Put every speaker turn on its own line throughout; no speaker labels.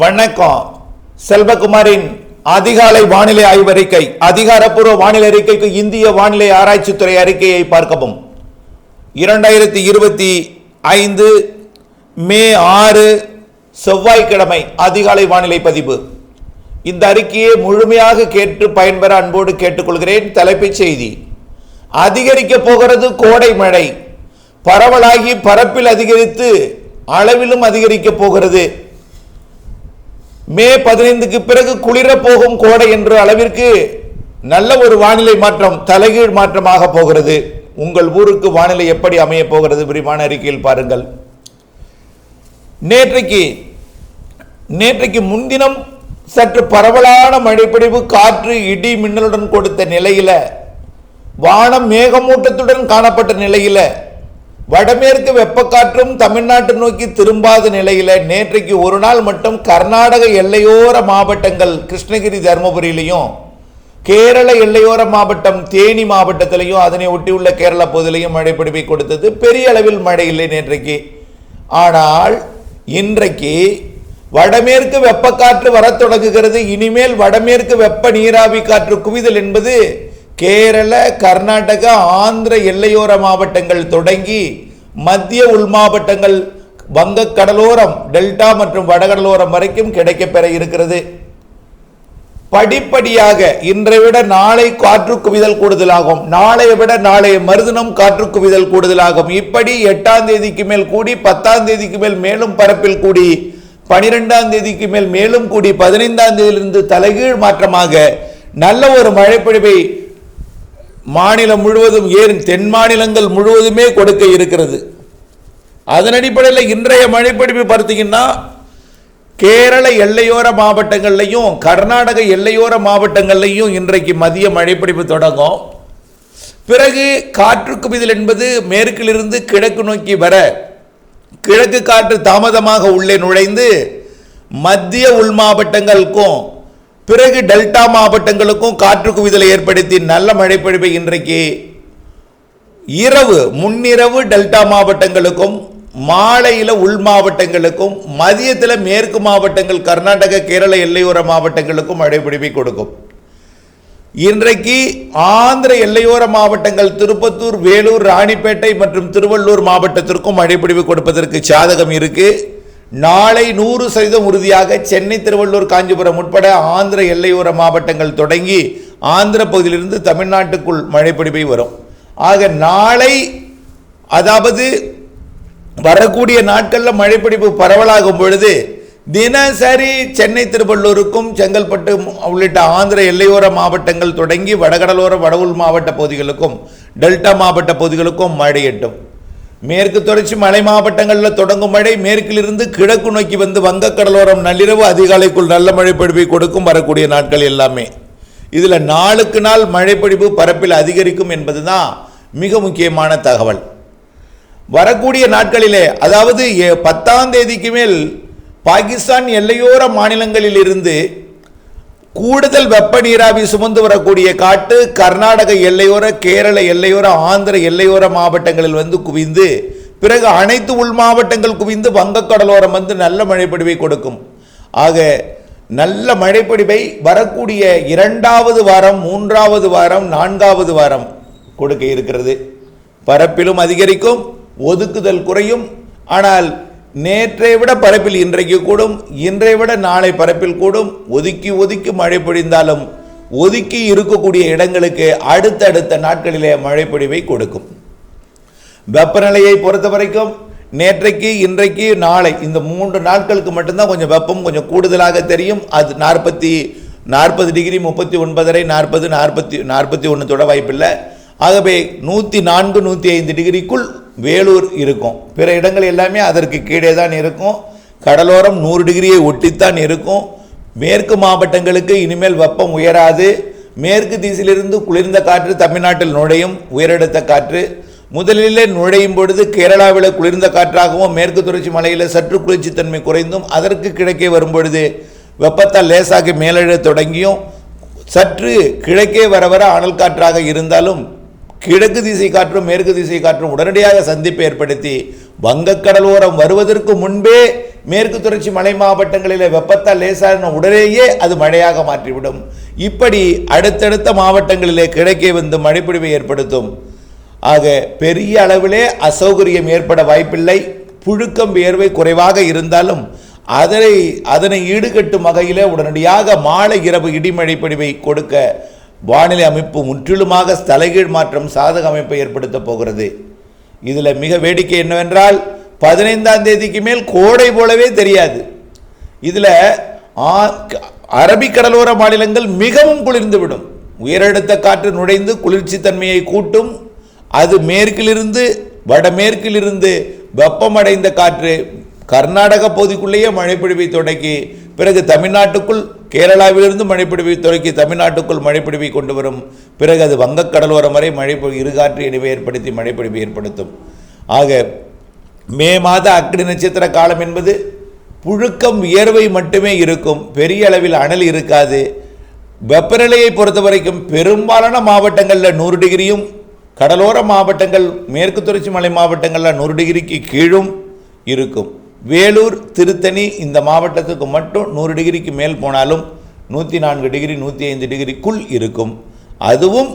வணக்கம். செல்வகுமாரின் அதிகாலை வானிலை ஆய்வறிக்கை அதிகாரப்பூர்வ வானிலை அறிக்கைக்கு இந்திய வானிலை ஆராய்ச்சித்துறை அறிக்கையை பார்க்கவும். இரண்டாயிரத்தி இருபத்தி ஐந்து மே ஆறு செவ்வாய்க்கிழமை அதிகாலை வானிலை பதிவு. இந்த அறிக்கையை முழுமையாக கேட்டு பயன்பெற அன்போடு கேட்டுக்கொள்கிறேன். தலைப்புச் செய்தி. அதிகரிக்க போகிறது கோடை மழை. பரவலாகி பரப்பில் அதிகரித்து அளவிலும் அதிகரிக்க போகிறது. மே பதினைந்துக்கு பிறகு குளிரப் போகும் கோடை என்ற அளவிற்கு நல்ல ஒரு வானிலை மாற்றம் தலைகீழ் மாற்றமாக போகிறது. உங்கள் ஊருக்கு வானிலை எப்படி அமைய போகிறது விரிவான அறிக்கையில் பாருங்கள். நேற்றைக்கு நேற்றைக்கு முன்தினம் சற்று பரவலான மழைப்பிடிவு காற்று இடி மின்னலுடன் கொடுத்த நிலையில வானம் மேகமூட்டத்துடன் காணப்பட்ட நிலையில வடமேற்கு வெப்பக்காற்றும் தமிழ்நாட்டை நோக்கி திரும்பாத நிலையில் நேற்றைக்கு ஒரு நாள் மட்டும் கர்நாடக எல்லையோர மாவட்டங்கள் கிருஷ்ணகிரி தருமபுரியிலையும் கேரள எல்லையோர மாவட்டம் தேனி மாவட்டத்திலையும் அதனை ஒட்டியுள்ள கேரள பகுதியிலையும் மழை பிடிப்பை கொடுத்தது. பெரிய அளவில் மழை இல்லை நேற்றைக்கு. ஆனால் இன்றைக்கு வடமேற்கு வெப்பக்காற்று வரத் தொடங்குகிறது. இனிமேல் வடமேற்கு வெப்ப நீராவி காற்று குவிதல் என்பது கேரள கர்நாடகா ஆந்திர எல்லையோர மாவட்டங்கள் தொடங்கி மத்திய உள் மாவட்டங்கள் வங்க கடலோரம் டெல்டா மற்றும் வடகடலோரம் வரைக்கும் கிடைக்கப்பெற இருக்கிறது. படிப்படியாக இன்றை விட நாளை காற்று குவிதல் கூடுதலாகும். நாளைய விட நாளைய மறுதினம் காற்று குவிதல் கூடுதலாகும். இப்படி எட்டாம் தேதிக்கு மேல் கூடி பத்தாம் தேதிக்கு மேல் மேலும் பரப்பில் கூடி பனிரெண்டாம் தேதிக்கு மேல் மேலும் கூடி பதினைந்தாம் தேதியிலிருந்து தலைகீழ் மாற்றமாக நல்ல ஒரு மழைப்பொழிவை மாநிலம் முழுவதும் ஏன் தென் மாநிலங்கள் முழுவதுமே கொடுக்க இருக்கிறது? அதன் அடிப்படையில் இன்றைய மழைப்படிப்பு பார்த்தீங்கன்னா கேரள எல்லையோர மாவட்டங்கள்லையும் கர்நாடக எல்லையோர மாவட்டங்கள்லையும் இன்றைக்கு மதிய மழைப்பிடிப்பு தொடங்கும். பிறகு காற்று குவிதல் என்பது மேற்கிலிருந்து கிழக்கு நோக்கி வர கிழக்கு காற்று தாமதமாக உள்ளே நுழைந்து மத்திய உள் மாவட்டங்களுக்கும் பிறகு டெல்டா மாவட்டங்களுக்கும் காற்று குவிதலை ஏற்படுத்தி நல்ல மழைப்பொழிவை இன்றைக்கு இரவு முன்னிரவு டெல்டா மாவட்டங்களுக்கும் மாலையில் உள் மாவட்டங்களுக்கும் மதியத்தில் மேற்கு மாவட்டங்கள் கர்நாடக கேரள எல்லையோர மாவட்டங்களுக்கும் மழை பிடிப்பை கொடுக்கும். இன்றைக்கு ஆந்திர எல்லையோர மாவட்டங்கள் திருப்பத்தூர் வேலூர் ராணிப்பேட்டை மற்றும் திருவள்ளூர் மாவட்டத்திற்கும் மழை கொடுப்பதற்கு சாதகம் இருக்குது நாளை நூறு சதவீதம் உறுதியாக சென்னை திருவள்ளூர் காஞ்சிபுரம் உட்பட ஆந்திர எல்லையோர மாவட்டங்கள் தொடங்கி ஆந்திர பகுதியிலிருந்து தமிழ்நாட்டுக்குள் மழை பிடிப்பை வரும். ஆக நாளை அதாவது வரக்கூடிய நாட்களில் மழைப்பிடிப்பு பரவலாகும் பொழுது தினசரி சென்னை திருவள்ளூருக்கும் செங்கல்பட்டு உள்ளிட்ட ஆந்திர எல்லையோர மாவட்டங்கள் தொடங்கி வடகடலோர வடவுள் மாவட்ட பகுதிகளுக்கும் டெல்டா மாவட்ட பகுதிகளுக்கும் மழை எட்டும். மேற்கு தொடர்ச்சி மலை மாவட்டங்களில் தொடங்கும் மழை மேற்கிலிருந்து கிழக்கு நோக்கி வந்து வங்கக்கடலோரம் நள்ளிரவு அதிகாலைக்குள் நல்ல மழைப்பொழிவை கொடுக்கும் வரக்கூடிய நாட்கள் எல்லாமே. இதில் நாளுக்கு நாள் மழைப்பொழிவு பரப்பில் அதிகரிக்கும் என்பதுதான் மிக முக்கியமான தகவல். வரக்கூடிய நாட்களிலே அதாவது பத்தாம் தேதிக்கு மேல் பாகிஸ்தான் எல்லையோர மாநிலங்களில் இருந்து கூடுதல் வெப்ப நீராவி சுமந்து வரக்கூடிய காட்டு கர்நாடக எல்லையோர கேரள எல்லையோர ஆந்திர எல்லையோர மாவட்டங்களில் வந்து குவிந்து பிறகு அனைத்து உள் மாவட்டங்கள் குவிந்து வங்கக்கடலோரம் வந்து நல்ல மழைப்பொழிவை கொடுக்கும். ஆக நல்ல மழைப்பொழிவை வரக்கூடிய இரண்டாவது வாரம் மூன்றாவது வாரம் நான்காவது வாரம் கொடுக்க இருக்கிறது. பரப்பிலும் அதிகரிக்கும் ஒதுக்குதல் குறையும். ஆனால் நேற்றை விட பரப்பில் இன்றைக்கு கூடும். இன்றை விட நாளை பரப்பில் கூடும். ஒதுக்கி ஒதுக்கி மழை பொழிந்தாலும் ஒதுக்கி இருக்கக்கூடிய இடங்களுக்கு அடுத்தடுத்த நாட்களிலே மழை பொழிவை கொடுக்கும். வெப்பநிலையை பொறுத்த வரைக்கும் நேற்றைக்கு இன்றைக்கு நாளை இந்த மூன்று நாட்களுக்கு மட்டும்தான் கொஞ்சம் வெப்பம் கொஞ்சம் கூடுதலாக தெரியும். அது நாற்பத்தி நாற்பது டிகிரி முப்பத்தி ஒன்பதரை நாற்பது நாற்பத்தி நாற்பத்தி ஒன்று தொட வாய்ப்பில்லை. ஆகவே நூற்றி நான்கு நூற்றி ஐந்து டிகிரிக்குள் வேலூர் இருக்கும். பிற இடங்கள் எல்லாமே அதற்கு கீழே தான் இருக்கும். கடலோரம் நூறு டிகிரியை ஒட்டித்தான் இருக்கும். மேற்கு மாவட்டங்களுக்கு இனிமேல் வெப்பம் உயராது. மேற்கு திசையிலிருந்து குளிர்ந்த காற்று தமிழ்நாட்டில் நுழையும். உயரெடுத்த காற்று. முதலிலே நுழையும் பொழுது கேரளாவில் குளிர்ந்த காற்றாகவும் மேற்கு தொடர்ச்சி மலையில் சற்று குளிர்ச்சித்தன்மை குறைந்தும் அதற்கு கிழக்கே வரும்பொழுது வெப்பத்தால் லேசாக மேலெழ தொடங்கியும் சற்று கிழக்கே வர வர அனல் காற்றாக இருந்தாலும் கிழக்கு திசை காற்றும் மேற்கு திசை காற்றும் உடனடியாக சந்திப்பை ஏற்படுத்தி வங்கக்கடலோரம் வருவதற்கு முன்பே மேற்கு தொடர்ச்சி மலை மாவட்டங்களிலே வெப்பத்தால் லேசான உடனேயே அது மழையாக மாற்றிவிடும். இப்படி அடுத்தடுத்த மாவட்டங்களிலே கிழக்கே வந்து மழைப்பொழிவை ஏற்படுத்தும். ஆக பெரிய அளவிலே அசௌகரியம் ஏற்பட வாய்ப்பில்லை. புழுக்கம் வியர்வை குறைவாக இருந்தாலும் அதனை அதனை ஈடுகட்டும் வகையிலே உடனடியாக மாலை இரவு இடிமழை பொழிவை கொடுக்க வானிலை அமைப்பு முற்றிலுமாக தலைகீழ் மாற்றம் சாதக அமைப்பை ஏற்படுத்த போகிறது. இதில் மிக வேடிக்கை என்னவென்றால் பதினைந்தாம் தேதிக்கு மேல் கோடை போலவே தெரியாது. இதில் அரபிக்கடலோர மாநிலங்கள் மிகவும் குளிர்ந்துவிடும். உயரழுத்த காற்று நுழைந்து குளிர்ச்சி தன்மையை கூட்டும். அது மேற்கிலிருந்து வடமேற்கிலிருந்து வெப்பமடைந்த காற்று கர்நாடக பகுதிக்குள்ளேயே மழைப்பொழிவை தொடக்கி பிறகு தமிழ்நாட்டுக்குள் கேரளாவிலிருந்து மழைப்பிடிவை தொடக்கி தமிழ்நாட்டுக்குள் மழைப்பிடிவை கொண்டு வரும் பிறகு அது வங்கக்கடலோரம் வரை மழை இருகாற்று இணைவை ஏற்படுத்தி மழைப்பிடிவை ஏற்படுத்தும். ஆக மே மாத அக்னி நட்சத்திர காலம் என்பது புழுக்கம் வியர்வை மட்டுமே இருக்கும். பெரிய அளவில் அனல் இருக்காது. வெப்பநிலையை பொறுத்த வரைக்கும் பெரும்பாலான மாவட்டங்களில் நூறு டிகிரியும் கடலோர மாவட்டங்கள் மேற்கு தொடர்ச்சி மலை மாவட்டங்களில் நூறு டிகிரிக்கு கீழும் இருக்கும். வேலூர் திருத்தணி இந்த மாவட்டத்துக்கு மட்டும் நூறு டிகிரிக்கு மேல் போனாலும் நூற்றி நான்கு டிகிரி நூற்றி ஐந்து டிகிரிக்குள் இருக்கும். அதுவும்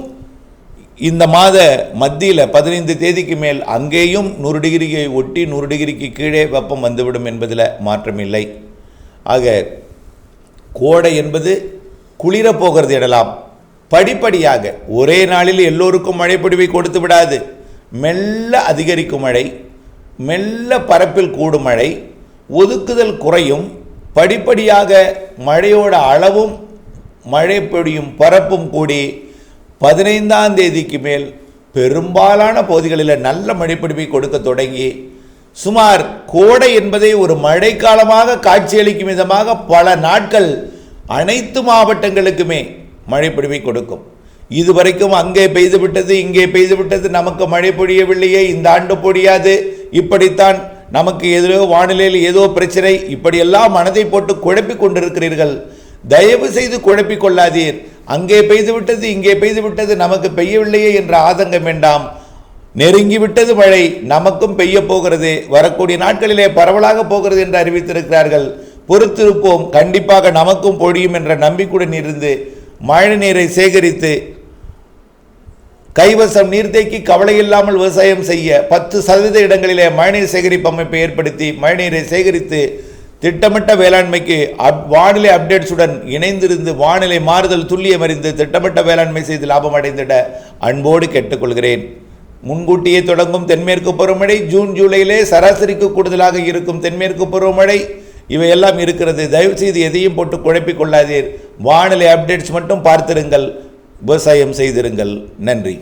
இந்த மாத மத்தியில் பதினைந்து தேதிக்கு மேல் அங்கேயும் நூறு டிகிரியை ஒட்டி நூறு டிகிரிக்கு கீழே வெப்பம் வந்துவிடும் என்பதில் மாற்றமில்லை. ஆக கோடை என்பது குளிர போகிறது இடலாம் படிப்படியாக ஒரே நாளில் எல்லோருக்கும் மழை கொடுத்து விடாது. மெல்ல அதிகரிக்கும் மழை. மெல்ல பரப்பில் கூடும் மழை ஒதுக்குதல் குறையும் படிப்படியாக மழையோட அளவும் மழை பொழியும் பரப்பும் கூடி பதினைந்தாம் தேதிக்கு மேல் பெரும்பாலான பகுதிகளில் நல்ல மழைப்பிடிப்பை கொடுக்க தொடங்கி சுமார் கோடை என்பதை ஒரு மழைக்காலமாக காட்சியளிக்கும் விதமாக பல நாட்கள் அனைத்து மாவட்டங்களுக்குமே மழைப்பிடிப்பை கொடுக்கும். இதுவரைக்கும் அங்கே பெய்து விட்டது இங்கே பெய்து விட்டது நமக்கு மழை பொழியவில்லையே இந்த ஆண்டு பொழியாது இப்படித்தான் நமக்கு எதிரோ வானிலையில் ஏதோ பிரச்சனை இப்படியெல்லாம் மனதை போட்டு குழப்பிக் கொண்டிருக்கிறீர்கள். தயவு செய்து குழப்பிக் கொள்ளாதீர். அங்கே பெய்து விட்டது இங்கே பெய்து விட்டது நமக்கு பெய்யவில்லையே என்ற ஆதங்கம் வேண்டாம். நெருங்கி விட்டது மழை நமக்கும் பெய்ய போகிறது. வரக்கூடிய நாட்களிலே பரவலாக போகிறது என்று அறிவித்திருக்கிறார்கள். பொறுத்திருப்போம் கண்டிப்பாக நமக்கும் பொழியும் என்ற நம்பிக்கையுடன் இருந்து மழை நீரை சேகரித்து கைவசம் நீர்த்தேக்கி கவலை இல்லாமல் விவசாயம் செய்ய பத்து சதவீத இடங்களிலே மழைநீர் சேகரிப்பு அமைப்பை ஏற்படுத்தி மழைநீரை சேகரித்து திட்டமிட்ட வேளாண்மைக்கு அப் வானிலை அப்டேட்ஸுடன் இணைந்திருந்து வானிலை மாறுதல் துல்லியம் அறிந்து திட்டமிட்ட வேளாண்மை செய்து லாபம் அடைந்திட அன்போடு கேட்டுக்கொள்கிறேன். முன்கூட்டியே தொடங்கும் தென்மேற்கு பருவமழை ஜூன் ஜூலையிலே சராசரிக்கு கூடுதலாக இருக்கும் தென்மேற்கு பருவமழை. இவையெல்லாம் இருக்கிறது. தயவுசெய்து எதையும் போட்டு குழப்பிக் கொள்ளாதீர். வானிலை அப்டேட்ஸ் மட்டும் பார்த்திருங்கள். விவசாயம் செய்திருங்கள். நன்றி.